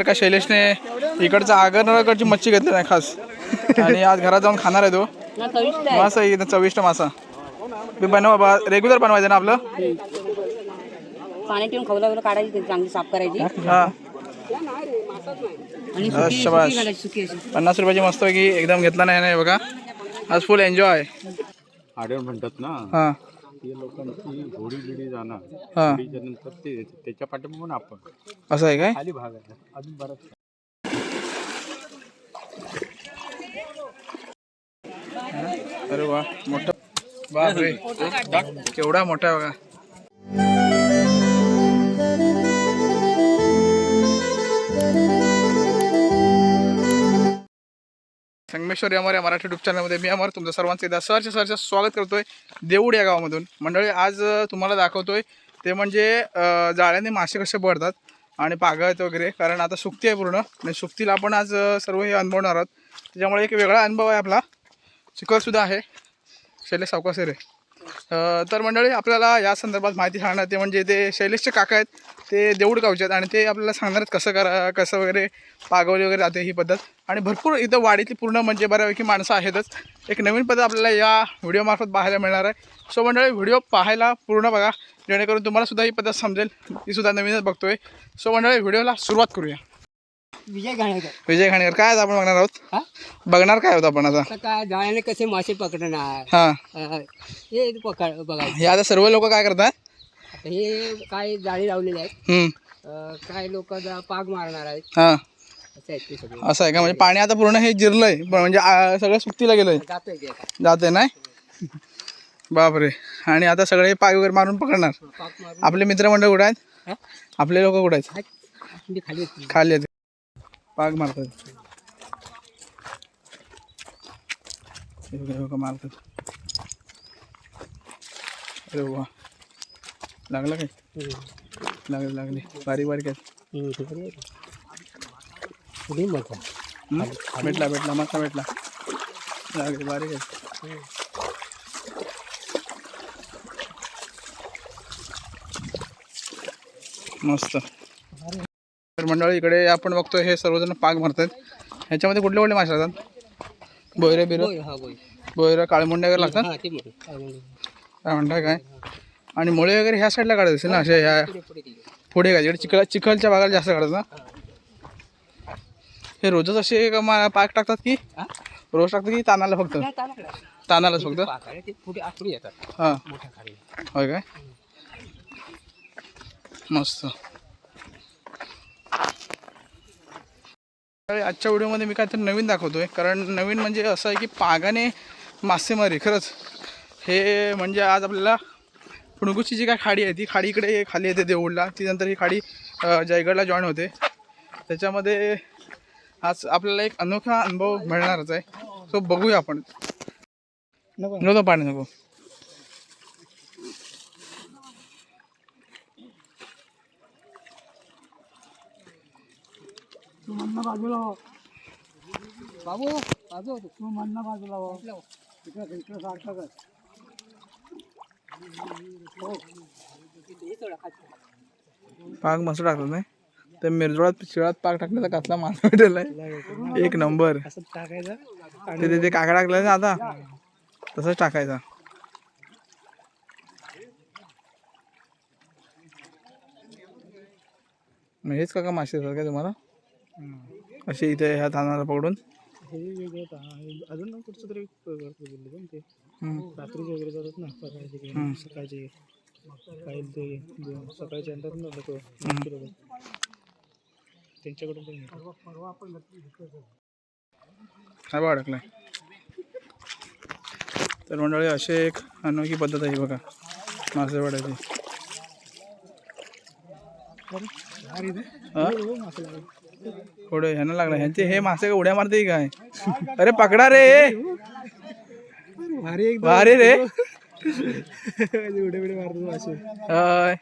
तर का शैलेशने इकडचा आगरनगरची मच्छी घेतली नाही खास. आणि आज घरात जाऊन खाणार आहे तो. मासा एकदम चविष्ट मासा. मी बनव रेग्युलर बनवायचं ना आपलं? पाणी ठेवून खवला वगैरे काढायची चांगली साफ करायची. हा. पन्नास रुपयाची मस्त की एकदम घेतला नाही नाही बघा. आज फुल एन्जॉय आड्यावर म्हणतात ना. हा. ते लोकांची घोडी बिडी जाणार हा. नंतर ते त्याच्या पाठीमागून आपण असं आहे काय? खाली भाग आहे. अजून बराच. अरे वा मोठा. बापरे. केवढा मोठा आहे बघा. संगमेश्वर अमर या मराठी युट्यूब चॅनलमध्ये मी अमर तुमचं सर्वांचं एकदा सहर्ष सहर्ष स्वागत आहे देऊड या गावामधून. मंडळी आज तुम्हाला दाखवतो आहे ते म्हणजे जाळ्याने मासे कसे पडतात आणि पागळत वगैरे. कारण आता सुक्ती आहे पूर्ण. आणि सुक्तीला आपण आज सर्व हे अनुभवणार आहोत. त्याच्यामुळे एक वेगळा अनुभव आहे आपला. चिकलसुद्धा आहे. शैले सावकासे रे. तर मंडळी आपल्याला या संदर्भात माहिती सांगणार ते म्हणजे ते शैलेशचे काका आहेत ते देऊड गावचे आहेत आणि ते आपल्याला सांगणार आहेत कसं करा कसं वगैरे पागवली वगैरे जाते ही पद्धत. आणि भरपूर इथं वाडीतली पूर्ण म्हणजे बऱ्यापैकी माणसं आहेतच. एक नवीन पद्धत आपल्याला या व्हिडिओमार्फत पाहायला मिळणार आहे. सो मंडळी व्हिडिओ पाहायला पूर्ण बघा. जेणेकरून तुम्हाला सुद्धा ही पद्धत समजेल. ती सुद्धा नवीनच बघतोय. सो मंडळी व्हिडिओला सुरुवात करूया. विजय घाणेकर विजय खाणेकर काय आज आपण बघणार आहोत? हा? बघणार काय आहोत आपण आता? आता काय जाळ्याने कसे मासे पकडणार? हां. अ, हे. पकड बघायचं. हे आता सर्व लोक काय करतात? आता हे काय जाळी लावलेली आहेत. हम्म, अ, काय लोक पाग मारणार आहेत. हां. असे आहेत ते सगळे. असं आहे का? म्हणजे पाणी आता पूर्ण हे जिरलंय. ब- म्हणजे आ, सगळं सुकतीला गेलंय. जातोय ते आता. जाते नाही? बापरे. आणि आता सगळे पाय वगैरे मारून पकडणार. पाग मारून. आपले मित्रमंडळ कुठे आहेत? हा? आपले लोक कुठे आहेत? आहेत. खाली. खाली आहेत. पाग मारतात हे। बघा, हे बघा, मारतात अरे वा लागलं काय. लागले लागले बारीक बारीक हम्म, ते. हम्म? भेटला भेटला मस्त भेटला लागले बारीक आहेत मस्त। मंडळी इकडे आपण बघतोय हे सर्वजण पाग मारतात ह्याच्यामध्ये कुठले कुठले मासे लागतात बोयरे बिरं. बोयरं काळमुंडे वगैरे लागतात? हा. काय म्हणते. काय म्हणताय काय? आणि मुळे वगैरे ह्या साईडला काढत असेल ना असे ह्या पुढे काय इकडे चिखल चिखलच्या भागाला जास्त काढतात ना? हे रोजच असे पाक टाकतात की? रोज टाकतात की तानाला फक्त. तानालाच फक्त? हां. होय काय? मस्त. आजच्या व्हिडिओमध्ये मी काहीतरी नवीन दाखवतोय. कारण नवीन म्हणजे असं आहे की पागाने मासेमारी खरंच. हे म्हणजे आज आपल्याला पुणगुची जी काय खाडी आहे ती खाडी इकडे खाली येते देऊळला. ती नंतर ही खाडी जयगडला जॉईन होते. त्याच्यामध्ये आज आपल्याला एक अनोखा अनुभव मिळणारच आहे. सो बघूया आपण. नको पाणी नको. पाणी नको बाबू बाबू तू म्हणणं बाजूला हो. इकडं इकडं सारखं कर. हो. पाक मस्त टाकलं नाही. तर मिरजोळात शिळात पाक टाकण्याचा कसला मासा भेटलाय एक नंबर. असं टाकायचं ते ते- ते काका टाकलं ना आता. तसंच टाकायचा. हेच काका मासे काय तुम्हाला? असे इथे ह्या तानाला पकडून हे वेगळं आहे. अजून ना कुठचं तरी बोलले पण ते. रात्रीचे वगैरे जातात ना सकाळचे हम्म. सकाळचे काही ते दोन- सकाळचे आणतात ना लोक त्यांच्याकडून पण घेतात. हा बघा अडकलाय तर मंडळी अशी एक अनोखी पद्धत आहे बघा मासे हा? थोडं ह्यानं लागला. ह्यांचे हे मासे का उड्या मारते काय? अरे पकडा रे भारी भारी रे. उडे मारतो मासे होय.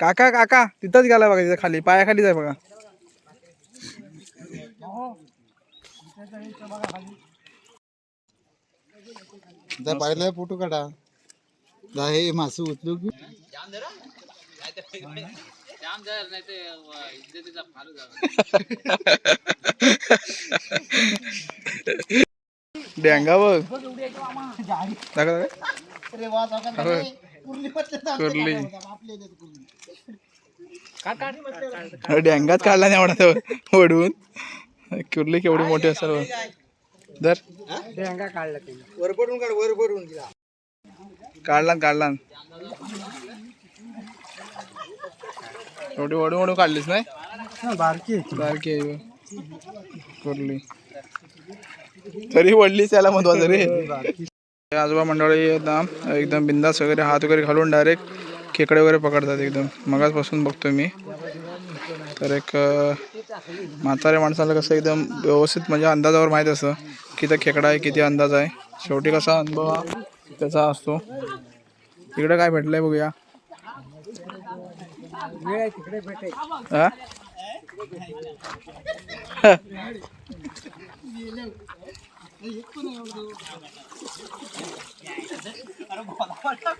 काका काका तिथंच गेला बघा तिथं खाली. पायाखालीच आहे बघा. जा पाहिलं फोटो काढा. हे मासे उचलू डेंगा बघ. कुर्ली डेंगाच काढला नाही तो ओढून. कुर्ली केवढी मोठी असेल बघ. धर. वरपडून काढ वरपडून तिला. काढला न, काढला न. एवढी ओढून ओढून काढलीस नाही? बारकी बारकी आहे. कुर्ली. तरी वडलीच याला महत्वाचं रे आजोबा मंडळी एकदम एकदम बिंदास वगैरे हात वगैरे घालून डायरेक्ट खेकडे वगैरे पकडतात एकदम. मगाचपासून बघतोय मी. तर एक म्हाताऱ्या माणसाला कसं एकदम व्यवस्थित म्हणजे अंदाजावर माहीत असतं किती खेकडा आहे किती अंदाज आहे. शेवटी कसा अनुभव हा त्याचा असतो. इकडे काय भेटलंय बघूया. हा?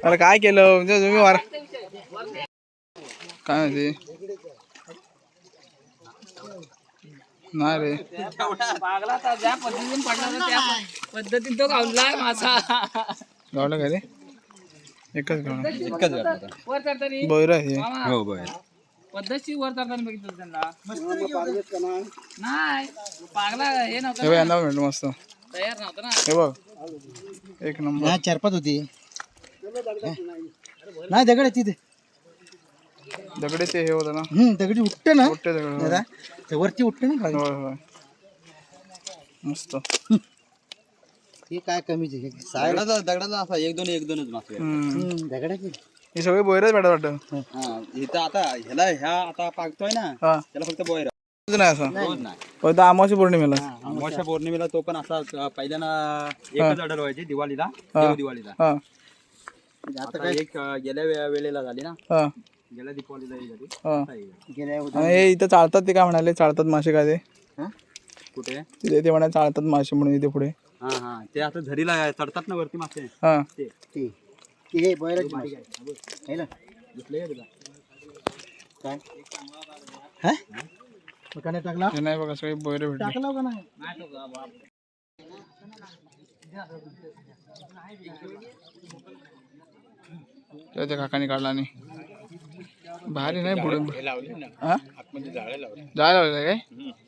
अरे काय केलं? म्हणजे तुम्ही वार काय माहिती? नाही रे. पद्धतीत तो गावलाय माझा गावला काय रे? एकच गावला इतकंच झालं वर चढताना बोयर आहे. मामा, हो बर पद्धतशीर वर चढताना बघितलं त्यांना. नाही. पागला हे हे नव्हतं बघ ना, यंदा भेटलो मस्त. तयार नव्हतं ना. हे बघ. एक नंबर. हा चार पाच होती. नाही दगड आहे तिथे. दगडे ते हे होतं ना. हम्म दगडी उठते ना. मोठे दगड दादा ते वरती उठते ना खाली. होय होय. मस्त. हे काय कमीच आहे साईड दगडाचा दगडाचा असा एक दोन एक दोनच मासे हम्म. दगडाची हे सगळे बोयरच भेटत वाटतं. हा इथं आता ह्याला ह्या आता पाकतोय ना. हा. त्याला फक्त बोयर. नाही असं. रोज नाही. फक्त अमावस्या पौर्णिमेला अमावस्या. पौर्णिमेला तो पण असा अं, पहिल्यांदा एकच अडल व्हायचे दिवाळीला. देव दिवाळीला. हा. आता एक अं, गेल्या वे- वेळेला झाली ना. हा. गेल्या ही झाली. हा. आता ही झाली. गेल्या आणि हे इथं चालतात ते काय म्हणाले? चालतात मासे काय ते? कुठे? तिथे ते म्हणाले चालतात मासे म्हणून इथे पुढे. हा हा. ते आता झरीला चढतात ना वरती मासे. हा. ते. ते ते हे बैराची माशी. है ना. दिसले का तुला काय? हा? टाकला? हे नाही बघा सगळे बोयरे भेटले. टाकला का नाही? त्या काकाने काढला आणि भारी नाही पुढे हा जाळ लावलं. काय?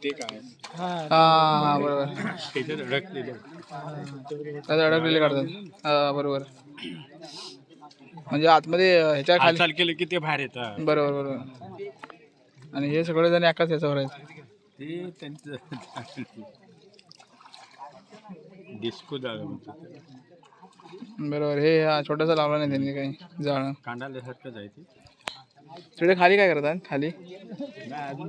ते काय? हा हा बरोबर. अडकलेले. काढतात. हा बरोबर. म्हणजे आतमध्ये ह्याच्या खाली केलं की ते बाहेर येतात. बरोबर बरोबर. आणि हे सगळे जण एकाच ह्याच्यावर आहेत. ते त्यांचं डिस्को जाळ म्हणतात बरोबर हे हा छोटासा लावला नाही त्यांनी काही जाळं. कांडाल्यासारखंच आहे ते तिकडे खाली काय करतात? खाली? नाही अजून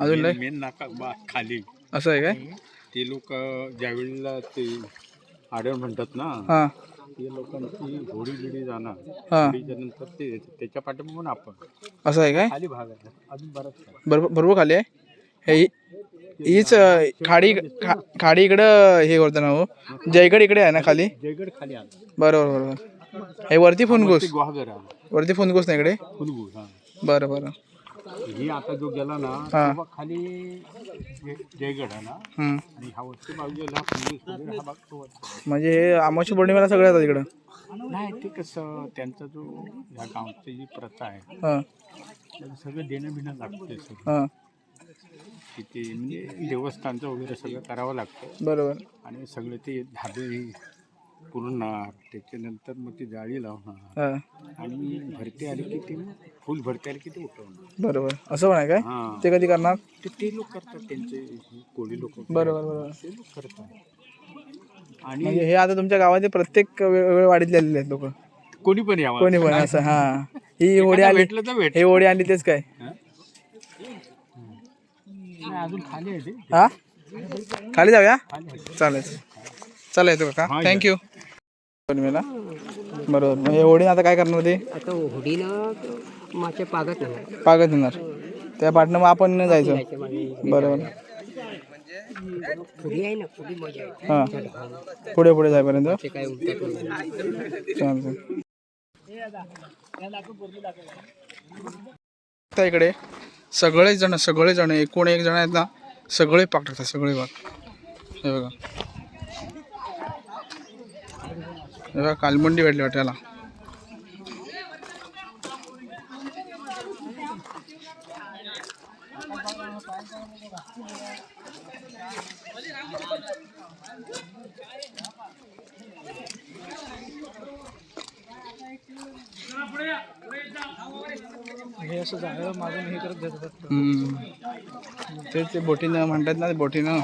अजून लय मेन नाका बा खाली. असं आहे काय? ते लोक ज्यावेळेला ते आडळ म्हणतात ना हा. ते लोकांची होडी बिडी जाणार. हा. होडीच्या नंतर ते त्याच्या पाठीमागून आपण. असं आहे काय? खाली भाग आहे. अजून बराच आहे. बरोबर बरोबर खाली आहे? हे हि- हीच अं, खाडी खा- खाडी इकडं हे करतो ना हो? जयगड इकडे आहे ना खाली? जयगड खाली आलं बरोबर बरोबर. हे वरती फुनगोस. ते गुहागर आलं वरती फुनगोस ना इकडे फुलगू हा. बरं बरं. ही आता जो गेला ना हा. तेव्हा खाली जे- जयगड आहे ना. हम्म. आणि हा वरती बाजूला फुलगूस वगैरे हा भाग तो वरती. म्हणजे हे पौर्णिमेला सगळे येतात इकडं? नाही ते कसं त्यांचा जो ह्या गावची जी प्रथा आहे हां. त्याचं सगळं देणं बिणं लागते सगळं. हां. तिथे म्हणजे देवस्थानचं वगैरे सगळं करावं लागतं. बरोबर. आणि सगळे ते धाबे पुरणार त्याच्यानंतर मग ती जाळी लावणार. हां. आणि भरती आली की ते फुल भरती आली की ते उठवणार. बरोबर. असं आहे काय? हां. ते कधी करणार? ते ते लोक करतात त्यांचे हे कोळी लोक. बरोबर बरोबर. ते लोक करतात. आणि म्हणजे हे आता तुमच्या गावात प्रत्येक वेगवेगळ्या वाडीतले आलेले आहेत लोक. कोणी पण यावं. कोणी पण असं हा. ही होडी एखादा आली भेटलं तर भेट हे होडी आली तेच काय? अजून खाली आहे ते. हा? खाली जाऊया? चालेल. चला येतो काका थँक्यू पौर्णिमेला? बरोबर. मग हे होडी आता काय करणार ते? आता होडीनं मासे पागत नाही. पागत येणार त्या पाटणं मग आपण जायचं. बरोबर. पुढी आहे ना पुढी मजा आहे. हां. पुढे पुढे जायपर्यंत ते काय उलटत चालतं आता इकडे सगळेच जण सगळे जण एकूण एक जण आहेत ना सगळे पाक टाकतात सगळे पाक हे बघा. हे बघा कालमंडी भेटली वाटायला. हे असं जाळं मागून हे करत हम्म. ते ते बोटीनं म्हणतात ना ते बोटीनं.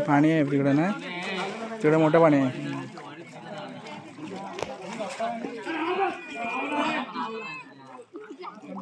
पाणी आहे तिकडे ना तिकडे मोठं पाणी आहे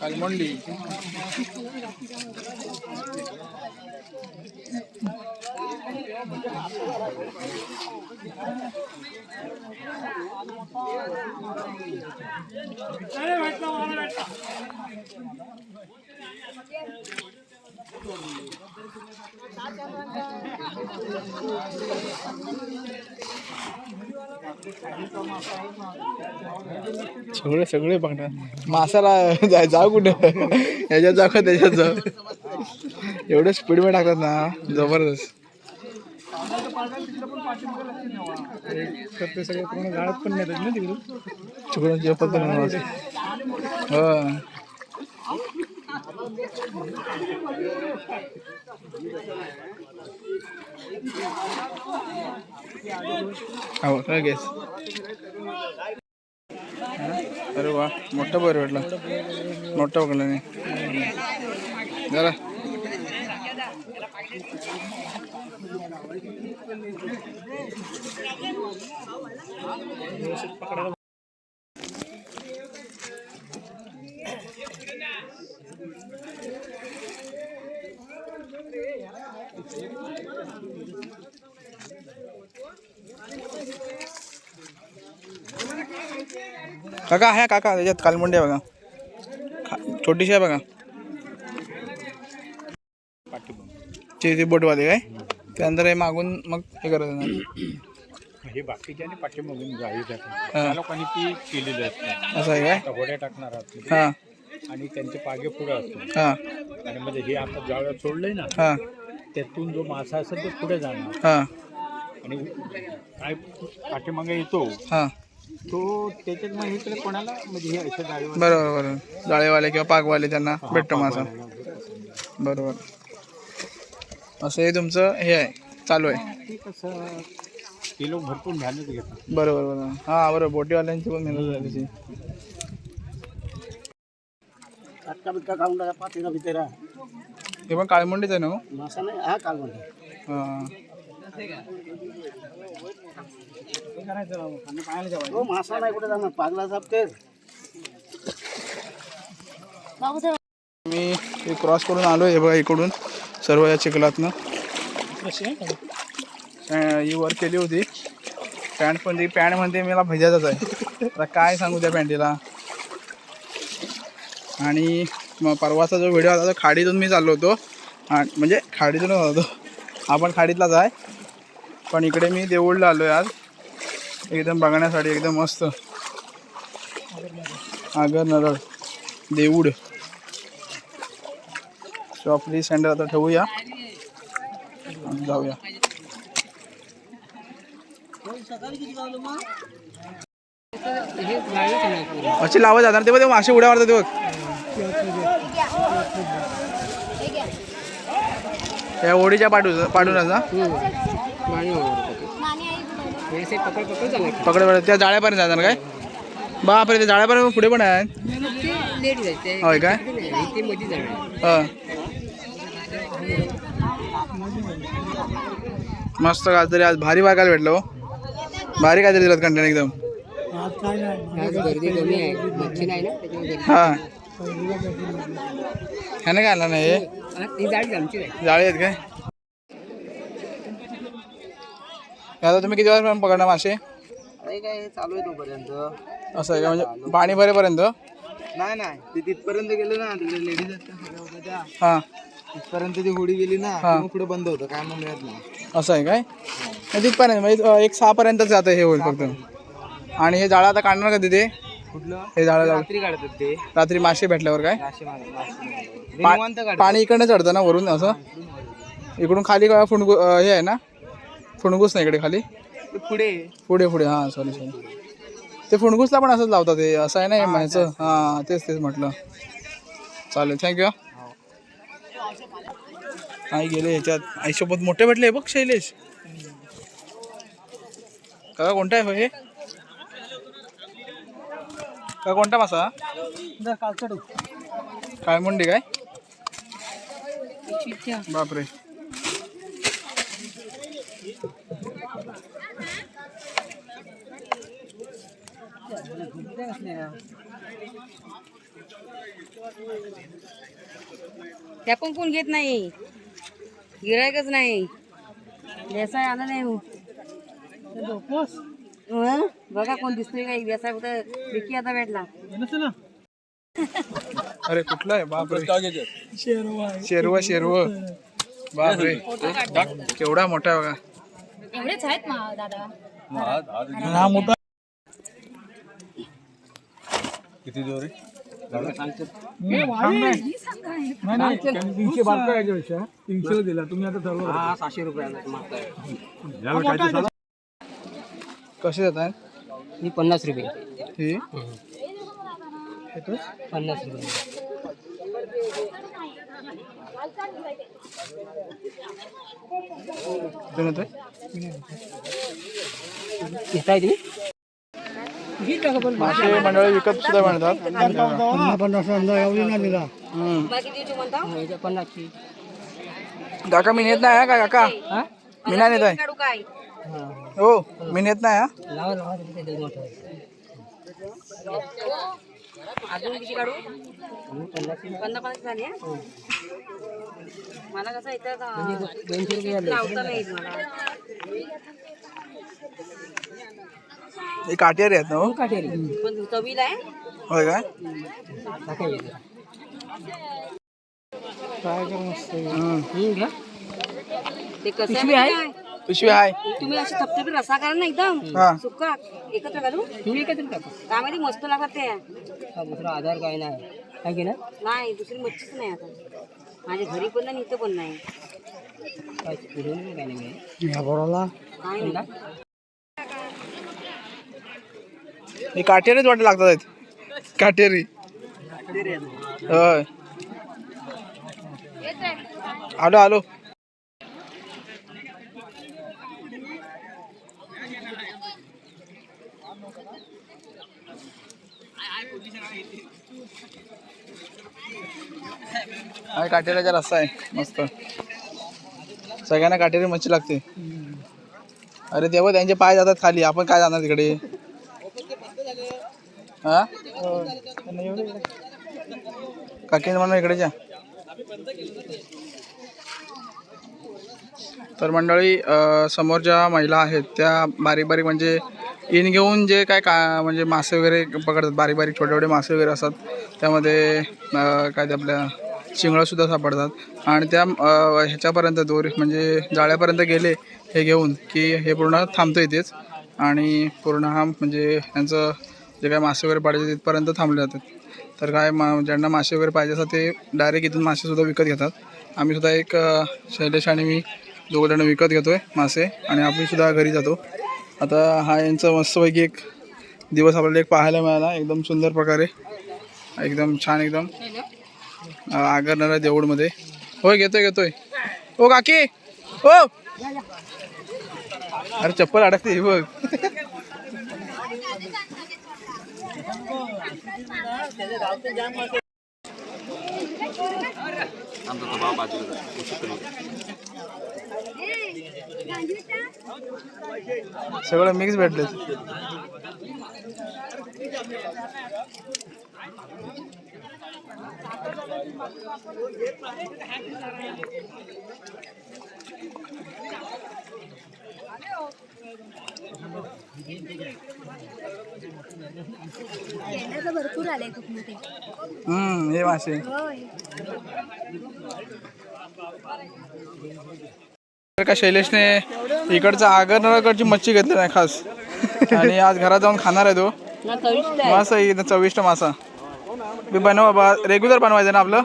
কালমন্ডি అరే వెట్లా వాన వెట్లా सगळे सगळे बघणार. मासाला जाय जाऊ कुठं? याच्यात जाऊ का त्याच्यात जाऊ? एवढं स्पीडमध्ये टाकतात ना जबरदस्त. सगळे पूर्ण गाळत पण नाही ना तिकडून. तिकडून पण. हो. हो काय गॅस अरे वा मोठा बरं भेटला मोठा पकडला काका आहे काका त्याच्यात कालमुंडी आहे बघा. खा- छोटीशी आहे बघा. ती ती बोटवाले काय? त्यानंतर हे मागून मग हे करायचं हे बाकीचे आणि पाठीमागून हा. त्या लोकांनी ती केलेली असते. असं आहे काय? होड्या टाकणार आहात हां. आणि त्यांचे पागे पुढे असतात हां. आणि म्हणजे हे आता जाळं सोडलंय ना हां. त्यातून जो मासा असेल तो पुढे जाणार. हां. आणि काय पाठीमागे येतो हां. तो त्याच्यात मग इकडे कोणाला? म्हणजे हे अशा बरोबर बरोबर. जाळेवाले किंवा पाकवाले त्यांना भेटतो मासा. बरोबर. असं हे तुमचं हे आहे चालू आहे. ते कसं ते लोक भरपूर मेहनत घेतात. बरोबर बरोबर. हां बरोबर. बोटीवाल्यांची पण मेहनत झाली ती बिटका खाऊन टाका हे पण काळमुंडीच आहे ना हो? मासा नाही हा काल म्हणतो हां. हो मासा नाही कुठे जाणार? पागला साहेब तेच मी क्रॉस करून आलो हे बघा इकडून सर्व या चिखलातनं. ही वर केली होती. पॅन्ट पण ती पॅन्ट म्हणते मला भजायचाच आहे. आता काय सांगू त्या पॅन्टीला आणि मग परवाचा जो व्हिडिओ होता तो खाडीतून मी चाललो होतो. आणि म्हणजे खाडीतूनच होतो. आपण खाडीतलाच आहे. पण इकडे मी देऊळला आलो आहे आज. एकदम बघण्यासाठी एकदम मस्त. आगर नरळ देऊड सो आपली सँडल आता ठेवूया. जाऊया. अशी लावत जाणार. ते बघ ते मासे उड्या मारतात ते बघ. त्या ओढीच्या पाठू पाठून ना? हो. असे पकड पकड चालायचं पकड पकड. त्या जाळ्यापर्यंत जाणार काय? बापरे त्या जाळ्यापर्यंत पुढे पण आहेत ते लेट जायचं होय काय ते मध्ये जाणार हा. मस्त काहीतरी आज भारी बघायला भेटलं. भारी काहीतरी दिलं कंटेंट एकदम. आज काय नाही आज गर्दी कमी आहे. मच्छी नाही ना? त्याच्यामुळे गर्दी. हा. ह्याने काय आला नाही हे? हा, ती जाळी आमची नाही जाळे आहेत काय? आता तुम्ही किती वाजता पकडणार मासे? काय चालू आहे तोपर्यंत. असं आहे का? म्हणजे पाणी भरेपर्यंत? नाही नाही. ते तिथपर्यंत गेले ना तिकडे लेडीज त्या हां. तिथपर्यंत ती होडी गेली ना हा. मग पुढे बंद होतं काय मग मिळत नाही. असं आहे काय? मग तिथपर्यंत म्हणजे अं, एक सहापर्यंतच जातं हे होईल फक्त. आणि हे जाळं आता काढणार का तिथे? कुठलं? हे जाळं जाळं रात्री काढतात ते. रात्री मासे भेटल्यावर काय? मासे मागे- मासे मागे. पा- निवांत काढतात. पाणी इकडनं चढतं ना वरून असं? इकडून खाली अं, हे आहे ना? फुणगूस नाही इकडे खाली? पुढे. पुढे पुढे. हां सॉरी सॉरी ते फुणगुसला पण असंच लावतात ते. असं आहे ना हे ह्याचं हां तेच तेच म्हटलं. चालेल थँक्यू आई गेले ह्याच्यात आईसोबत मोठे भेटले बघ शैलेश. का कोणता आहे हो? का कोणता मासा? काय मुंडी काय? बापरे. त्या पण कोण घेत नाही? गिरायकच नाही. व्यवसाय आला नाही हो. बघा कोण दिसतोय काही व्यवसाय कुठं विकी आता भेटला. अरे कुठला आहे? बापरे. शेरव शेरव. बापरे. केवढा मोठा बघा. एवढेच आहेत मा दादा? हा मोठा. नाही त्यांनी तीनशे बारका याच्यापेक्षा. तीनशेला दिला. तुम्ही आता ठरवा हा सहाशे मागताय कसे जात आहेत? ही पन्नास रुपये. ही? पन्नास रुपये. मासे मंडळी विकत सुद्धा मिळतात. पन्नास पन्नास एवढी नाही दिला हम्म. बाकी दिवशी म्हणता ह्याच्या पन्नासची काका मी नेत नाही हा का काका? हा? मी नाही नेत आहे. हा हो मी नेत नाही हा? अजून किती काढू? पन्नासची पन्नास पन्नास झाली हं? मला कसं इथं लावता नाही मला. हे काटेरी आहेत ना हो? काटेरी. पण चवीला आहे? होय काय हम्म. हम्म, घ्या ते कसं आहे? माहिती काय? पिशवी आहे. तुम्ही अशी थपथपी रसा करा ना एकदम. हा. सुक्का एकत्र घालू? तुम्ही एकत्र टाका. त्यामध्ये मस्त लागत ते हा दुसरा आधार काय नाही. काय की ना नाही दुसरी मच्छीच नाही आता. माझ्या घरी पण नाही इथं पण नाही. काय पुढे काय नाही? मिळेल. या बोराला. काय नाही. हे काटेरीच वाटत लागतात आहेत. काटेरी. होय. आलो आलो. हा काटेऱ्याचा रस्ता आहे. मस्त. सगळ्यांना काटेरी मच्छी लागते. अरे तेव्हा त्यांचे पाय जातात खाली. आपण काय जाणार तिकडे? हा? काकी म्हणून इकडेच्या तर मंडळी समोर ज्या महिला आहेत त्या बारीक बारीक म्हणजे इन घेऊन जे काय का म्हणजे मासे वगैरे पकडतात बारीक बारीक छोटे छोटे मासे वगैरे असतात त्यामध्ये काय ते आपल्या चिंगळंसुद्धा सापडतात. आणि त्या ह्याच्यापर्यंत दोरी म्हणजे जाळ्यापर्यंत गेले हे घेऊन की हे पूर्ण थांबतं इथेच आणि पूर्ण हा म्हणजे त्यांचं जे काय मासे वगैरे पाडायचे तिथपर्यंत थांबले जातात. तर काय मा ज्यांना मासे वगैरे पाहिजे असतात ते डायरेक्ट इथून मासेसुद्धा विकत घेतात. आम्हीसुद्धा एक शैलेश आणि मी दोघंजणं विकत घेतो आहे मासे आणि आम्हीसुद्धा घरी जातो. आता हा यांचा मस्तपैकी एक दिवस आपल्याला एक पाहायला मिळाला. एकदम सुंदर प्रकारे. एकदम छान एकदम. आगरणाऱ्या देऊळमध्ये. होय घेतोय घेतोय. ओ काकी! हो अरे चप्पल अडकते ही बघ. सगळं मिक्स भेटले. भरपूर आले खूप मोठे. हम्म हे मासे. तर का शैलेशने इकडचा आगर नळकडची मच्छी घेतली नाही खास. आणि आज घरात जाऊन खाणार आहे तो. मासा आहे, चविष्ट मासा. मी बनव बाबा रेग्युलर बनवायचं ना आपलं?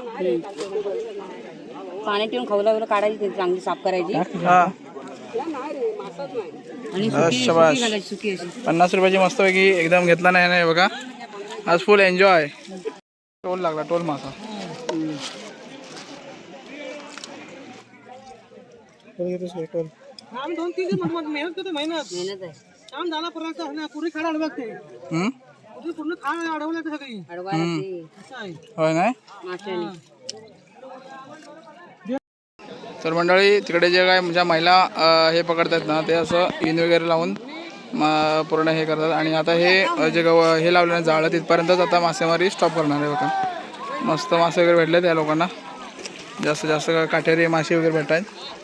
पाण्यात ठेवून खवला वगैरे काढायची चांगली साफ करायची. हा. शाबास. पन्नास रुपयाची मस्तपैकी एकदम घेतला नाही नाही बघा. आज फुल एन्जॉय टोल लागला टोल मासा. आम्ही दोन तीन दिवस मग मेहनत करतो मेहनत. मेहनत आहे. काम झाला पर्यंत ना पुरी खाड अडवते हम्म? पूर्ण खाड अडवले सगळी. अडवायला ते असं आहे. होय नाही माशाने. तर मंडळी तिकडे जे काय ज्या महिला अ, हे पकडतात ना ते असं इन वगैरे लावून म- पूर्ण हे करतात. आणि आता हे अ, जे गव हे लावलं ना जाळं तिथपर्यंतच आता मासेमारी स्टॉप करणार आहे बघा. मस्त मासे वगैरे भेटले त्या लोकांना. जास्त जास्त काटेरी मासे वगैरे भेटत आहेत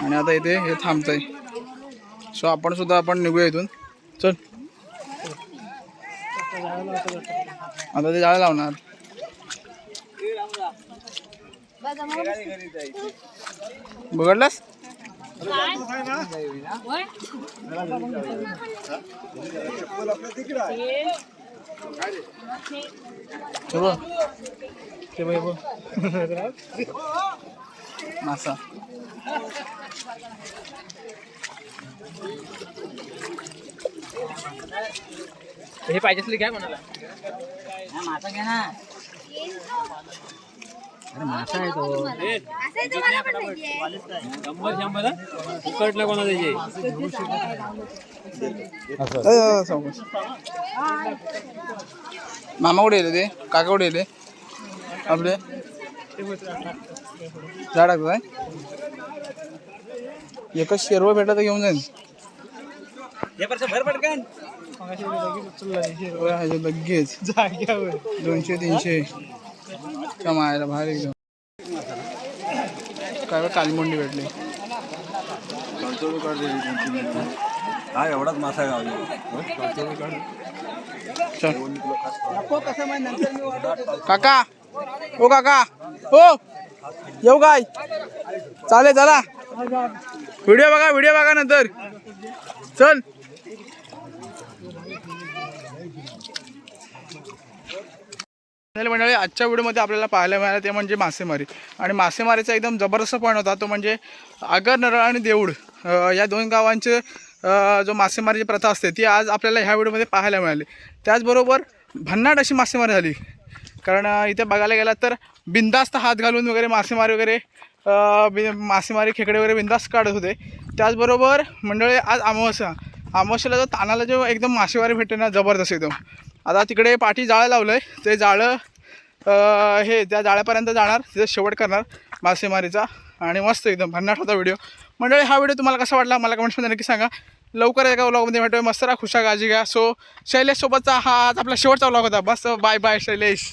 आणि आता इथे हे थांबतं आहे सो आपण सुद्धा आपण निघूया इथून. चल. आता ते जाळं लावणार. बघडलास बघ. बघ, बघ. मासा हे पाहिजे असले घ्या म्हणाला? मासा घ्या ना. असं तुम्हाला पण माहितीये शंभर शंभर कोणा त्याचे. मामा कुठे येते ते? काका कुठे येते आपले? झाड काय एकच शेरव भेटला तर घेऊन जाईन. भर लगेच. दोनशे तीनशे. कमायला बाहेर एकदम काय कालीमुंडी भेटली. हा एवढाच मासा गावला. चल. काका. ओ काका. हो येऊ काय? चालेल चला. व्हिडिओ बघा व्हिडिओ बघा नंतर. चल. मंडळी आजच्या व्हिडिओमध्ये आपल्याला पाहायला मिळालं ते म्हणजे मासेमारी. आणि मासेमारीचा एकदम जबरदस्त पॉईंट होता तो म्हणजे आगर नरळ आणि देऊळ या दोन गावांचे जो मासेमारीची प्रथा असते ती आज आपल्याला ह्या व्हिडिओमध्ये पाहायला मिळाली. त्याचबरोबर भन्नाट अशी मासेमारी झाली. कारण इथे बघायला गेलात तर बिंदास्त हात घालून वगैरे मासेमारी वगैरे बि मासेमारी खेकडे वगैरे बिंदास्त काढत होते. त्याचबरोबर मंडळी आज अमावस्या. अमावस्याला जो तानाला जो एकदम मासेमारी भेटते ना जबरदस्त एकदम. आता तिकडे पाठी जाळं लावलं आहे ते जाळं हे त्या जाळ्यापर्यंत जाणार. तिथे शेवट करणार मासेमारीचा. आणि मस्त एकदम भन्नाट होता व्हिडिओ. मंडळी हा व्हिडिओ तुम्हाला कसा वाटला? मला कमेंट्समध्ये नक्की सांगा. लवकर एका व्लॉगमध्ये भेटूया. मस्त राहा खुशा काळजी घ्या. सो शैलेशसोबतचा हा आज आपला शेवटचा व्लॉग होता. बस बाय बाय शैलेश.